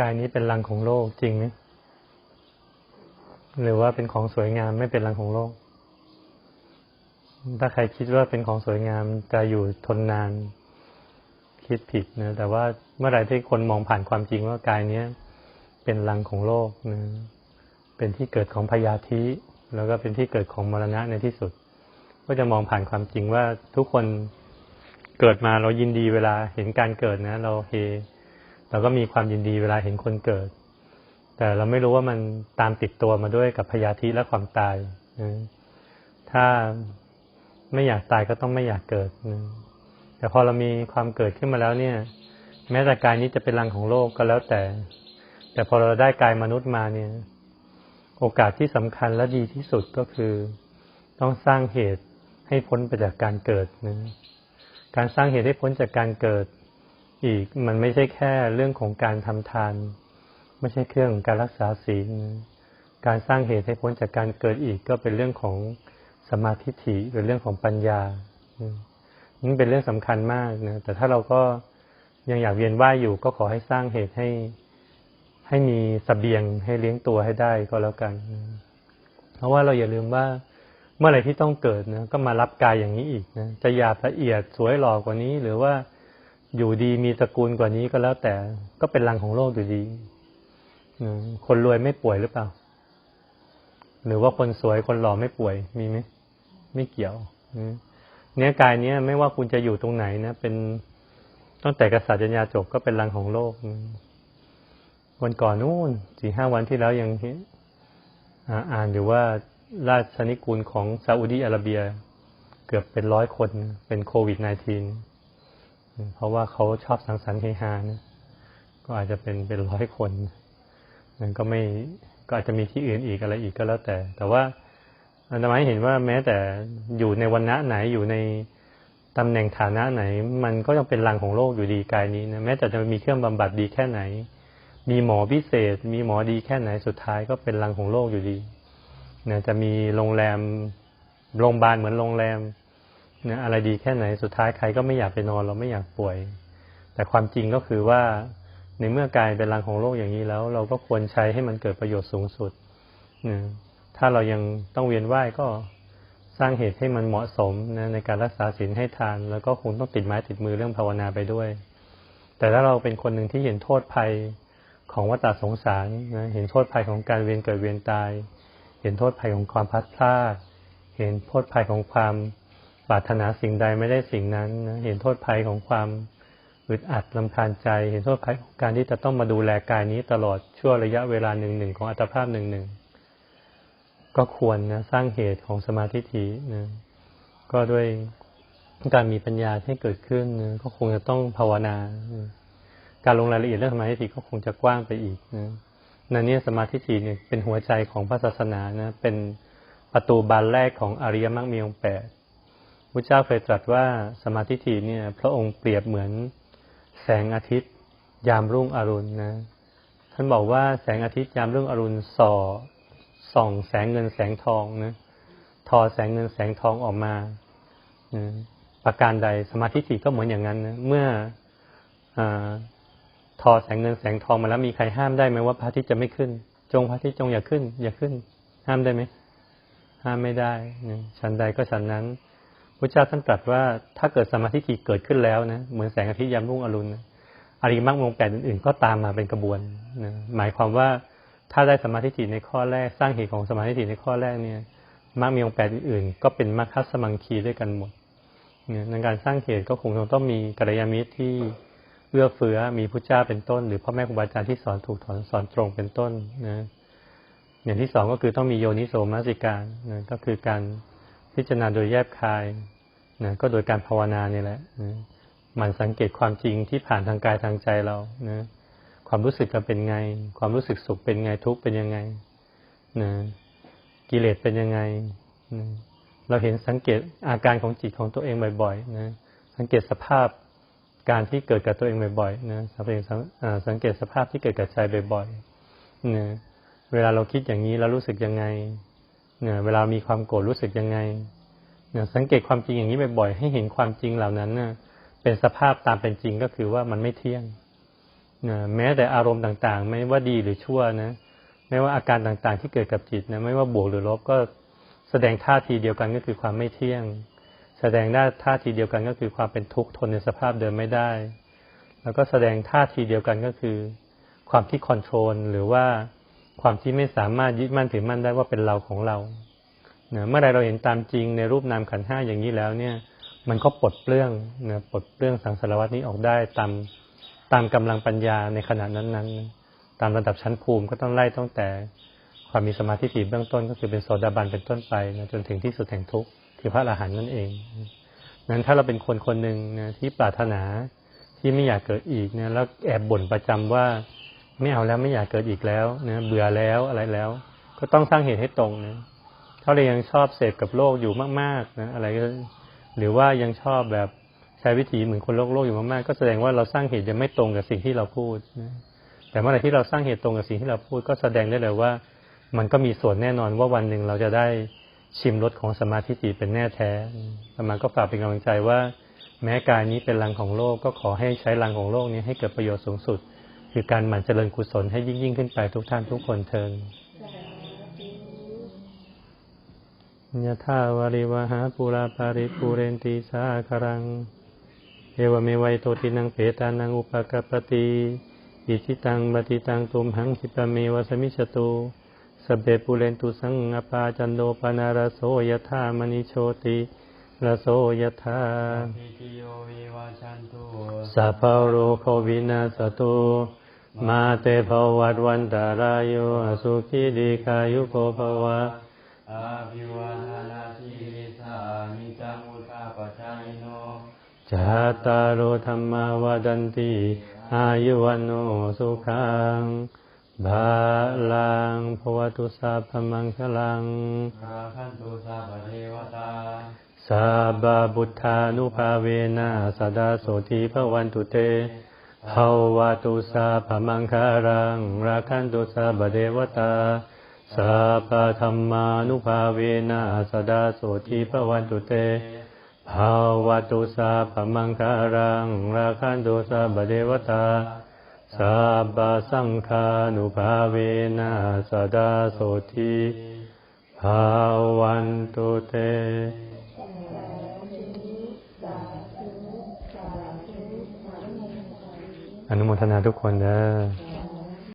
กายนี้เป็นรังของโลกจริงไหมหรือว่าเป็นของสวยงามไม่เป็นรังของโลก ถ้าใครคิดว่าเป็นของสวยงามจะอยู่ทนนาน คิดผิดนะแต่ว่าเมื่อไหร่ที่คนมองผ่านความจริงว่ากายเนี้ยเป็นรังของโลกนะเป็นที่เกิดของพยาธิแล้วก็เป็นที่เกิดของมรณะในที่สุด ก็จะมองผ่านความจริงว่าทุกคนเกิดมาเรายินดีเวลาเห็นการเกิดนะ เราเฮ เราก็มีความยินดีเวลาเห็นคนเกิด แต่เราไม่รู้ว่ามันตามติดตัวมาด้วยกับพยาธิและความตายนะถ้าไม่อยากตายก็ต้องไม่อยากเกิดนะแต่พอเรามีความเกิดขึ้นมาแล้วเนี่ย แม้แต่กายนี้จะเป็นรังของโลกก็แล้วแต่ แต่พอเราได้กายมนุษย์มาเนี่ย โอกาสที่สำคัญและดีที่สุดก็คือ ต้องสร้างเหตุให้พ้นไปจากการเกิดนะการสร้างเหตุให้พ้นจากการเกิด อีกมันไม่ใช่แค่เรื่องของการทำทาน ไม่ใช่เครื่องของการรักษาศีล การสร้างเหตุให้พ้นจากการเกิดอีกก็เป็นเรื่องของสมาธิถิเป็นเรื่องของปัญญานี่เป็นเรื่องสำคัญมากนะแต่ถ้าเราก็ยังอยากเวียนว่ายอยู่ ก็ขอให้สร้างเหตุให้ให้มีสเสบียงให้เลี้ยงตัวให้ได้ก็แล้วกัน เพราะว่าเราอย่าลืมว่าเมื่อไหร่ที่ต้องเกิดนะก็มารับกายอย่างนี้อีกนะจะหยาบละเอียดสวยหล่อกว่านี้ หรือว่า อยู่ดีมีตระกูลกว่านี้ก็แล้วแต่ก็เป็นรังของโลกอยู่ดีคนรวยไม่ป่วยหรือเปล่า หรือว่าคนสวยคนหล่อไม่ป่วยมีไหมไม่เกี่ยวเนื้อกายเนี้ยไม่ว่าคุณจะอยู่ตรงไหนนะเป็นตั้งแต่กษัตริย์ญาจบก็เป็นรังของโลกวันก่อนนู่นสี่ห้าวันที่แล้วยังอ่านอยู่ว่าราชนิกูลของซาอุดีอาระเบีย เกือบเป็นร้อยคนเป็นโควิด -19 เพราะว่าเขาชอบสังสรรค์เฮฮานะก็อาจจะเป็นเป็นร้อยคนนั่นก็ไม่ก็อาจจะมีที่อื่นอีกอะไรอีกก็แล้วแต่ แต่ว่าอันตรายเห็นว่าแม้แต่อยู่ในวันณะไหนอยู่ในตำแหน่งฐานะไหน มันก็ยังเป็นรังของโลกอยู่ดีกายนี้นะแม้แต่จะมีเครื่องบำบัดดีแค่ไหน มีหมอพิเศษ มีหมอดีแค่ไหนสุดท้ายก็เป็นรังของโลกอยู่ดีนะจะมีโรงแรมโรงพยาบาลเหมือนโรงแรม นะอะไรดีแค่ไหนสุดท้ายใครก็ไม่อยากไปนอนเราไม่อยากป่วย แต่ความจริงก็คือว่าในเมื่อกายเป็นรังของโลกอย่างนี้แล้ว เราก็ควรใช้ให้มันเกิดประโยชน์สูงสุดนะถ้าเรายังต้องเวียนว่ายก็สร้างเหตุให้มันเหมาะสมนะในการรักษาศีลให้ทาน แล้วก็คงต้องติดไม้ติดมือเรื่องภาวนาไปด้วย แต่ถ้าเราเป็นคนหนึ่งที่เห็นโทษภัยของวัฏสงสารนะเห็นโทษภัยของการเวียนเกิดเวียนตาย เห็นโทษภัยของความพัดพลาด เห็นโทษภัยของความ ปรารถนาสิ่งใดไม่ได้สิ่งนั้นนะเห็นโทษภัยของความอึดอัดลำคาญใจ เห็นโทษภัยของการที่จะต้องมาดูแลกายนี้ตลอดชั่วระยะเวลาหนึ่งหนึ่งของอัตภาพหนึ่งหนึ่งก็ควรนะสร้างเหตุของสมาธิฐินะก็ด้วยการมีปัญญาให้เกิดขึ้นนะก็คงจะต้องภาวนา การลงรายละเอียดเรื่องสมาธิฐิก็คงจะกว้างไปอีกนะนั่นเนี่ยสมาธิฐิเนี่ยเป็นหัวใจของพระศาสนานะเป็นประตูบานแรกของอริยมรรคมีองค์แปด พระเจ้าเคยตรัสว่าสมาธิฐิเนี่ย พระองค์เปรียบเหมือนแสงอาทิตย์ ยามรุ่งอรุณนะ ท่านบอกว่าแสงอาทิตย์ยามรุ่งอรุณส่อส่องแสงเงินแสงทองนะทอแสงเงินแสงทองออกมาประการใดสมาธิถี่ก็เหมือนอย่างนั้นนะเมื่ออทอแสงเงินแสงทองมาแล้วมีใครห้ามได้ไหมว่าพระอาทิตย์จะไม่ขึ้น จงพระอาทิตย์จงอย่าขึ้น อย่าขึ้น ห้ามได้ไหมห้ามไม่ได้ฉันใดก็ฉันนั้น พระเจ้าท่านตรัสว่าถ้าเกิดสมาธิถี่เกิดขึ้นแล้วนะเหมือนแสงอาทิตย์ยามรุ่งอรุณอริมักมงแปดอื่นๆ ก็ตามมาเป็นกระบวนนะหมายความว่าถ้าได้สมาธิในข้อแรก สร้างเหตุของสมาธิในข้อแรกเนี่ยมรรคมีองค์แปดอื่นๆ ก็เป็นมรรคสมังคีด้วยกันหมดในการสร้างเหตุก็คงต้องมีกัลยาณมิตรที่เอื้อเฟื้อมีพุทธเจ้าเป็นต้น หรือพ่อแม่ครูบาอาจารย์ที่สอนถูกสอนสอนตรงเป็นต้นนะอย่างที่สองก็คือต้องมีโยนิโสมนสิการนะก็คือการ พิจารณาโดยแยบคายนะก็โดยการภาวนานี่แหละนะมันสังเกตความจริงที่ผ่านทางกายทางใจเรานะความรู้สึกจะเป็นไง ความรู้สึกสุขเป็นไงทุกข์เป็นยังไงนะกิเลสเป็นยังไงนะเราเห็นสังเกตอาการของจิตของตัวเองบ่อยๆนะสังเกตสภาพการที่เกิดกับตัวเองบ่อยๆนะสังเกตสังเกตสภาพที่เกิดกับใจบ่อยๆนะเวลาเราคิดอย่างนี้เรารู้สึกยังไง เนี่ยเวลามีความโกรธรู้สึกยังไงเนี่ยสังเกตความจริงอย่างนี้บ่อยๆให้เห็นความจริงเหล่านั้นนะเป็นสภาพตามเป็นจริงก็คือว่ามันไม่เที่ยงนะแม้แต่อารมณ์ต่างๆ ไม่ว่าดีหรือชั่วนะไม่ว่าอาการต่างๆ ที่เกิดกับจิตนะไม่ว่าบวกหรือลบก็แสดงท่าทีเดียวกันก็คือความไม่เที่ยง แสดงได้ท่าทีเดียวกันก็คือความเป็นทุกข์ทนในสภาพเดิมไม่ได้ แล้วก็แสดงท่าทีเดียวกันก็คือ ความที่คอนโทรลหรือว่า ความที่ไม่สามารถยึดมั่นถือมั่นได้ว่าเป็นเราของเราเนะเมื่อไรเราเห็นตามจริงในรูปนามขันธ์ห้าอย่างนี้แล้วเนี่ย มันก็ปลดเปลื้องนะปลดเปลื้องสังสารวัตนี้ออกได้ตามตามกำลังปัญญาในขณะนั้นๆนตามระดับชั้นภูมิก็ต้องไล่ตั้งแต่ ความมีสมาธิถี่เบื้องต้นก็คือเป็นโสดาบันเป็นต้นไปนะจนถึงที่สุดแห่งทุกข์คือพระอรหันต์นั่นเอง นั้นถ้าเราเป็นคนคนหนึ่งนะที่ปรารถนาที่ไม่อยากเกิดอีกเนี่ยแล้วแอบบ่นประจำว่า ไม่เอาแล้วไม่อยากเกิดอีกแล้วนะเบื่อแล้วอะไรแล้ว ก็ต้องสร้างเหตุให้ตรงนะถ้าเรายังชอบเสพกับโลกอยู่มากๆนะอะไรก็หรือว่ายังชอบแบบใช้วิธีเหมือนคนโลกโลกอยู่มากๆก็แสดงว่าเราสร้างเหตุยังไม่ตรงกับสิ่งที่เราพูดนะแต่เมื่อไหร่ที่เราสร้างเหตุตรงกับสิ่งที่เราพูด ก็แสดงได้เลยว่า มันก็มีส่วนแน่นอนว่าวันหนึ่งเราจะได้ชิมรสของสมาธิฏฐิเป็นแน่แท้ประมาณก็ฝากเป็นกำลังใจว่า แม้กายนี้เป็นรังของโลกก็ขอให้ใช้รังของโลกนี้ให้เกิดประโยชน์สูงสุด คือการหมั่นเจริญกุศลให้ยิ่งยิ่งขึ้นไปทุกท่านทุกคนเทินยะธาวริวหาปุราปาริปุเรนติสาคารัง เอวเมวัยโตตินังเปตานังอุปกปปติอิชิตังปฏิตังตุมหังคิปะเมวสมิชตุสเบปุเรนตุสังอปาจันโดปนารโสยธามณิโชติระโสยธาสัพพโรโควินาสตุ มาเตภวัตวันตารายโยอสุขีดีคายุโกภวะอาภิวาทนาสีลิสามิจังอุทาปชายโนจัตตารโอธรรมาวดันติอายุวันโนสุขังบาลังภวตุสัพพมังคลังราคันตุสัพพเทวตาสัพพบุทธานุภาเวนะสดาโสทีพระวันตุเต ภาวตุสัพพมังคลังราคันตุสัพพเทวตาสัพพธรรมานุภาเวนะสดาโสทีพวันตุเตภาวตุสัพพมังคารังราคันตุสัพพเทวตาสัพพสังฆานุภาเวนะสดาโสทีภาวันตุเต อนุโมทนาทุกคนเด้อ